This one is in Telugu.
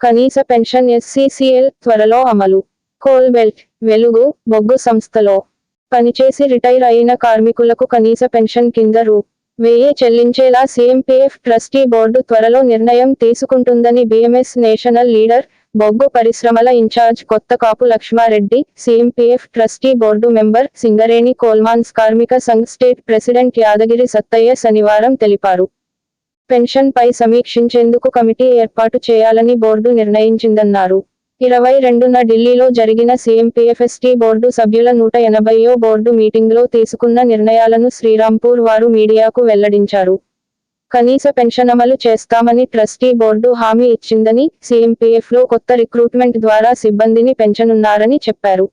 కనీస పెన్షన్ ఎస్సీసీఎల్ త్వరలో అమలు. కోల్ బెల్ట్ వెలుగు బొగ్గు సంస్థలో పనిచేసి రిటైర్ అయిన కార్మికులకు కనీస పెన్షన్ కింద రూ. వెయ్యి చెల్లించేలా సీఎంపీఎఫ్ ట్రస్టీ బోర్డు త్వరలో నిర్ణయం తీసుకుంటుందని బీఎంఎస్ నేషనల్ లీడర్ బొగ్గు పరిశ్రమల incharge Kotha Kapu Lakshmareddy CMPF trustee board member Singareni coal mines Karmika Sangh state president Yadagiri Sattaiah శనివారం తెలిపారు. పెన్షన్ పై సమీక్షించేందుకు కమిటీ ఏర్పాటు చేయాలని బోర్డు నిర్ణయించిందన్నారు. ఇరవై రెండున ఢిల్లీలో జరిగిన సీఎంపీఎఫ్ఎస్టీ బోర్డు సభ్యుల నూట ఎనభైయో బోర్డు మీటింగ్లో తీసుకున్న నిర్ణయాలను శ్రీరాంపూర్ వారు మీడియాకు వెల్లడించారు. కనీస పెన్షన్ అమలు చేస్తామని ట్రస్టీ బోర్డు హామీ ఇచ్చిందని సీఎంపీఎఫ్లో కొత్త రిక్రూట్మెంట్ ద్వారా సిబ్బందిని పెంచనున్నారని చెప్పారు.